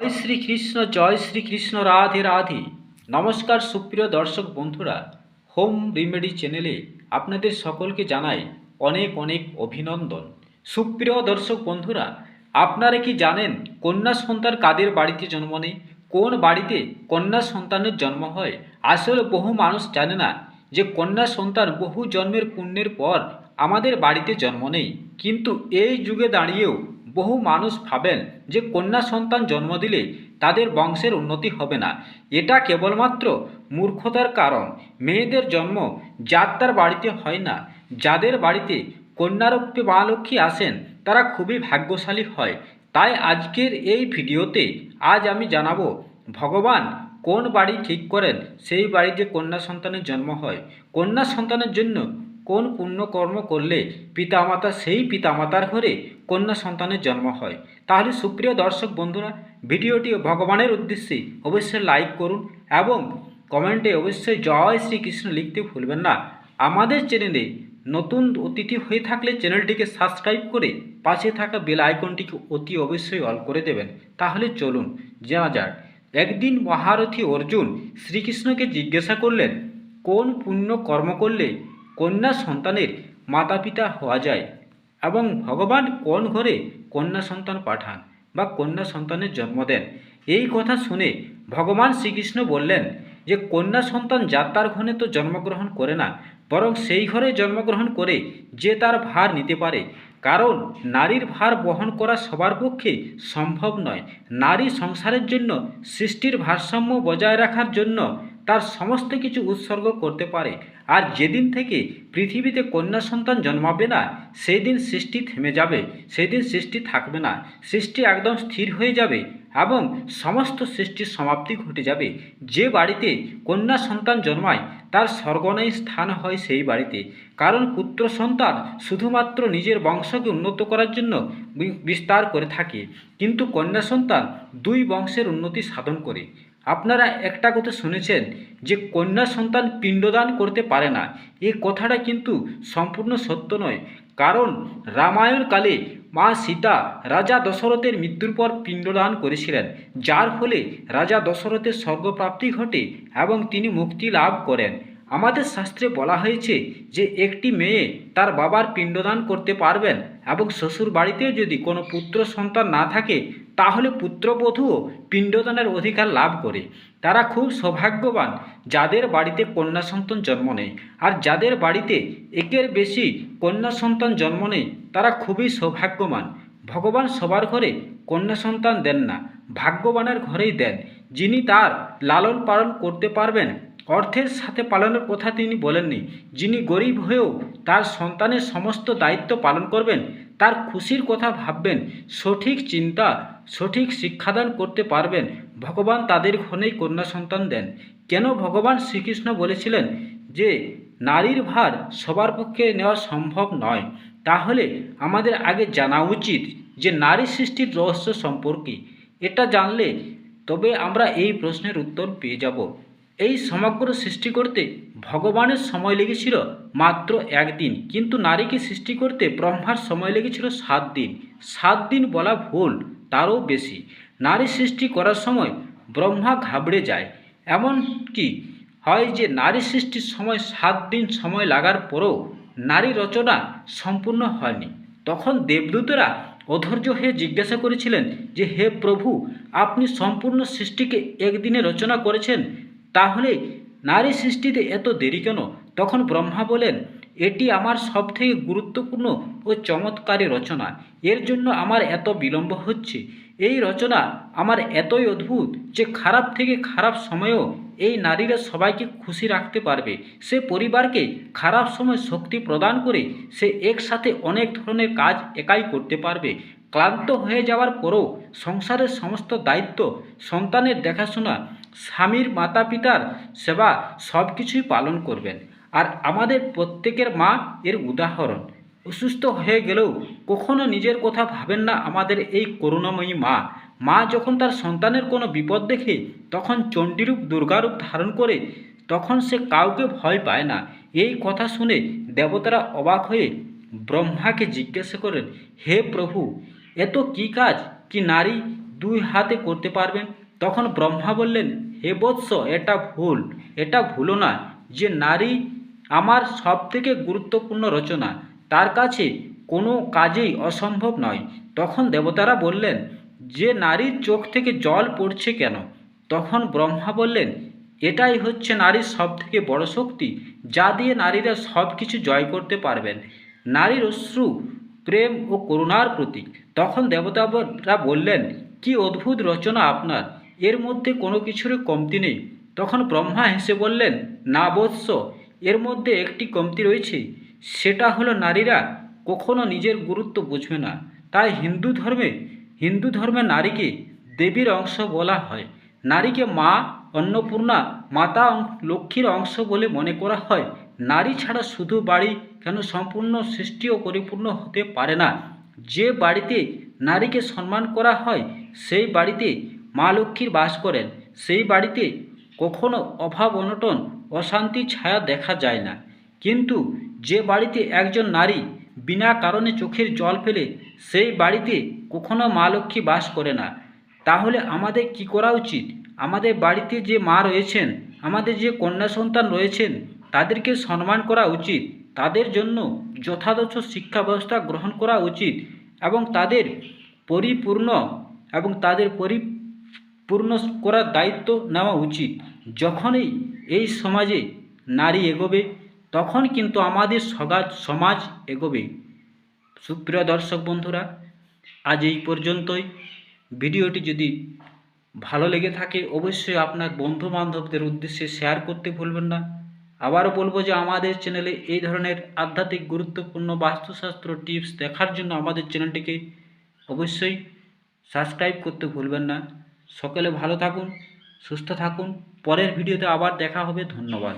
জয় শ্রীকৃষ্ণ জয় শ্রীকৃষ্ণ, রাধে রাধে। নমস্কার সুপ্রিয় দর্শক বন্ধুরা, হোম রিমেডি চ্যানেলে আপনাদের সকলকে জানাই অনেক অনেক অভিনন্দন। সুপ্রিয় দর্শক বন্ধুরা, আপনারা কি জানেন কন্যা সন্তান কাদের বাড়িতে জন্ম নেয়? কোন বাড়িতে কন্যা সন্তানের জন্ম হয়? আসলে বহু মানুষ জানে না যে কন্যা সন্তান বহু জন্মের পুণ্যের পর আমাদের বাড়িতে জন্ম নেই কিন্তু এই যুগে দাঁড়িয়েও বহু মানুষ ভাবেন যে কন্যা সন্তান জন্ম দিলে তাদের বংশের উন্নতি হবে না। এটা কেবলমাত্র মূর্খতার কারণ। মেয়েদের জন্ম যার তার বাড়িতে হয় না। যাদের বাড়িতে কন্যারূপে মা লক্ষ্মী আসেন, তারা খুবই ভাগ্যশালী হয়। তাই আজকের এই ভিডিওতে আজ আমি জানাব, ভগবান কোন বাড়ি ঠিক করেন? সেই বাড়িতে কন্যা সন্তানের জন্ম হয়। কন্যা সন্তানের জন্য কোন পুণ্যকর্ম করলে পিতামাতা, সেই পিতামাতার ঘরে কন্যা সন্তানের জন্ম হয়। তাহলে সুপ্রিয় দর্শক বন্ধুরা, ভিডিওটি ভগবানের উদ্দেশ্যে অবশ্যই লাইক করুন এবং কমেন্টে অবশ্যই জয় শ্রীকৃষ্ণ লিখতে ভুলবেন না। আমাদের চ্যানেলে নতুন অতিথি হয়ে থাকলে চ্যানেলটিকে সাবস্ক্রাইব করে পাশে থাকা বেল আইকনটিকে অতি অবশ্যই অল করে দেবেন। তাহলে চলুন জানা যাক, একদিন মহারথী অর্জুন শ্রীকৃষ্ণকে জিজ্ঞাসা করলেন, কোন পুণ্য কর্ম করলে কন্যা সন্তানের মাতা পিতা হওয়া যায়? এবং ভগবান কোন ঘরে কন্যা সন্তান পাঠান বা কন্যা সন্তানের জন্ম দেন? এই কথা শুনে ভগবান শ্রীকৃষ্ণ বললেন যে, কন্যা সন্তান যাত্রার ঘরে তো জন্মগ্রহণ করে না, বরং সেই ঘরে জন্মগ্রহণ করে যে তার ভার নিতে পারে। কারণ নারীর ভার বহন করা সবার পক্ষে সম্ভব নয়। নারী সংসারের জন্য সৃষ্টির ভারসাম্য বজায় রাখার জন্য তার সমস্ত কিছু উৎসর্গ করতে পারে। আর যেদিন থেকে পৃথিবীতে কন্যা সন্তান জন্মাবে না সেই দিন সৃষ্টি থেমে যাবে সেই দিন সৃষ্টি থাকবে না। সৃষ্টি একদম স্থির হয়ে যাবে এবং সমস্ত সৃষ্টির সমাপ্তি ঘটে যাবে। যে বাড়িতে কন্যা সন্তান জন্মায়, তার স্বর্গনয় স্থান হয় সেই বাড়িতে। কারণ পুত্র সন্তান শুধুমাত্র নিজের বংশকে উন্নত করার জন্য বিস্তার করে থাকে। কিন্তু কন্যা সন্তান দুই বংশের উন্নতি সাধন করে। আপনারা একটা কথা শুনেছেন যে কন্যা সন্তান পিণ্ডদান করতে পারে না। এই কথাটা কিন্তু সম্পূর্ণ সত্য নয়। কারণ রামায়ণ কালে মা সীতা রাজা দশরথের মৃত্যুর পর পিণ্ডদান করেছিলেন, যার ফলে রাজা দশরথের স্বর্গপ্রাপ্তি ঘটে এবং তিনি মুক্তি লাভ করেন। আমাদের শাস্ত্রে বলা হয়েছে যে একটি মেয়ে তার বাবার পিণ্ডদান করতে পারবেন এবং শ্বশুর বাড়িতেও যদি কোনো পুত্র সন্তান না থাকে তাহলে পুত্রবধূও পিণ্ডদানের অধিকার লাভ করে। তারা খুব সৌভাগ্যবান, যাদের বাড়িতে কন্যা সন্তান জন্ম নেয় আর যাদের বাড়িতে একের বেশি কন্যা সন্তান জন্ম নেয় তারা খুবই সৌভাগ্যবান। ভগবান সবার ঘরে কন্যা সন্তান দেন না, ভাগ্যবানের ঘরেই দেন। যিনি তার লালন পালন করতে পারবেন, অর্থের সাথে পালনের কথা তিনি বলেননি। যিনি গরিব হয়েও তার সন্তানের সমস্ত দায়িত্ব পালন করবেন তার খুশির কথা ভাববেন, সঠিক চিন্তা, সঠিক শিক্ষাদান করতে পারবেন। ভগবান তাদের ঘরেই কন্যা সন্তান দেন। কেন ভগবান শ্রীকৃষ্ণ বলেছিলেন যে, নারীর ভার সবার পক্ষে নেওয়া সম্ভব নয়। তাহলে আমাদের আগে জানা উচিত যে, নারী সৃষ্টির রহস্য সম্পর্কে। এটা জানলে তবে আমরা এই প্রশ্নের উত্তর পেয়ে যাব। এই সমগ্র সৃষ্টি করতে ভগবানের সময় লেগেছিল মাত্র একদিন। কিন্তু নারীকে সৃষ্টি করতে ব্রহ্মার সময় লেগেছিল সাত দিন। সাত দিন বলা ভুল, তারও বেশি। নারী সৃষ্টি করার সময় ব্রহ্মা ঘাবড়ে যায়। এমন কি হয় যে নারী সৃষ্টির সময় সাত দিন সময় লাগার পরেও নারী রচনা সম্পূর্ণ হয়নি। তখন দেবদূতরা অধৈর্য হয়ে জিজ্ঞাসা করেছিলেন যে, হে প্রভু, আপনি সম্পূর্ণ সৃষ্টিকে একদিনে রচনা করেছেন? তাহলে নারী সৃষ্টিতে এত দেরি কেন? তখন ব্রহ্মা বলেন, এটি আমার সবথেকে গুরুত্বপূর্ণ ও চমৎকারী রচনা। এর জন্য আমার এত বিলম্ব হচ্ছে। এই রচনা আমার এতই অদ্ভুত যে খারাপ থেকে খারাপ সময়েও এই নারীরা সবাইকে খুশি রাখতে পারবে। সে পরিবারকে খারাপ সময় শক্তি প্রদান করে সে একসাথে অনেক ধরনের কাজ একাই করতে পারবে। ক্লান্ত হয়ে যাওয়ার পরও সংসারের সমস্ত দায়িত্ব সন্তানের দেখাশোনা স্বামীর মাতা পিতার সেবা সব কিছুই পালন করবেন। আর আমাদের প্রত্যেকের মা এর উদাহরণ। অসুস্থ হয়ে গেলেও কখনো নিজের কথা ভাবেন না আমাদের এই করুণাময়ী মা। মা যখন তার সন্তানের কোনো বিপদ দেখে তখন চণ্ডীরূপ, দুর্গারূপ ধারণ করে তখন সে কাউকে ভয় পায় না। এই কথা শুনে দেবতারা অবাক হয়ে ব্রহ্মাকে জিজ্ঞাসা করেন, হে প্রভু, এত কি কাজ? কি নারী দুই হাতে করতে পারবেন? তখন ব্রহ্মা বললেন হে বৎস, এটা ভুল। এটা ভুলো না যে নারী আমার সবথেকে গুরুত্বপূর্ণ রচনা। তার কাছে কোনো কাজেই অসম্ভব নয়। তখন দেবতারা বললেন, যে নারীর চোখ থেকে জল পড়ছে কেন? তখন ব্রহ্মা বললেন, এটাই হচ্ছে নারীর সবথেকে বড় শক্তি, যা দিয়ে নারীরা সব কিছু জয় করতে পারবেন। নারীর অশ্রু, প্রেম ও করুণার প্রতীক। তখন দেবতারা বললেন, কি অদ্ভুত রচনা আপনার। এর মধ্যে কোনো কিছুরই কমতি নেই। তখন ব্রহ্মা হেসে বললেন, না বৎস, এর মধ্যে একটি কমতি রয়েছে। সেটা হলো নারীরা কখনো নিজের গুরুত্ব বুঝবে না। তাই হিন্দু ধর্মে হিন্দু ধর্মে নারীকে দেবীর অংশ বলা হয়। নারীকে মা অন্নপূর্ণা, মাতা লক্ষ্মীর অংশ বলে মনে করা হয়। নারী ছাড়া শুধু বাড়ি কেন সম্পূর্ণ সৃষ্টিও পরিপূর্ণ হতে পারে না। যে বাড়িতে নারীকে সম্মান করা হয়, সেই বাড়িতে মা লক্ষ্মীর বাস করেন। সেই বাড়িতে কখনো অভাব, অনটন, অশান্তি, ছায়া দেখা যায় না। কিন্তু যে বাড়িতে একজন নারী বিনা কারণে চোখের জল ফেলে সেই বাড়িতে কখনো মা লক্ষ্মী বাস করে না। তাহলে আমাদের কি করা উচিত? আমাদের বাড়িতে যে মা রয়েছেন, আমাদের যে কন্যা সন্তান রয়েছেন, তাদেরকে সম্মান করা উচিত। তাদের জন্য যথাযথ শিক্ষা ব্যবস্থা গ্রহণ করা উচিত এবং তাদের পরিপূর্ণ এবং তাদের পরিপূর্ণ করার দায়িত্ব নেওয়া উচিত। যখনই এই সমাজে নারী এগোবে, তখন কিন্তু আমাদের সগাজ সমাজ এগোবে। সুপ্রিয় দর্শক বন্ধুরা, আজ এই পর্যন্তই। ভিডিওটি যদি ভালো লেগে থাকে, অবশ্যই আপনার বন্ধু বান্ধবদের উদ্দেশ্যে শেয়ার করতে ভুলবেন না। আবারও বলব যে আমাদের চ্যানেলে এই ধরনের আধ্যাত্মিক গুরুত্বপূর্ণ বাস্তুশাস্ত্র টিপস দেখার জন্য আমাদের চ্যানেলটিকে অবশ্যই সাবস্ক্রাইব করতে ভুলবেন না। সকলে ভালো থাকুন সুস্থ থাকুন। পরের ভিডিওতে আবার দেখা হবে। ধন্যবাদ।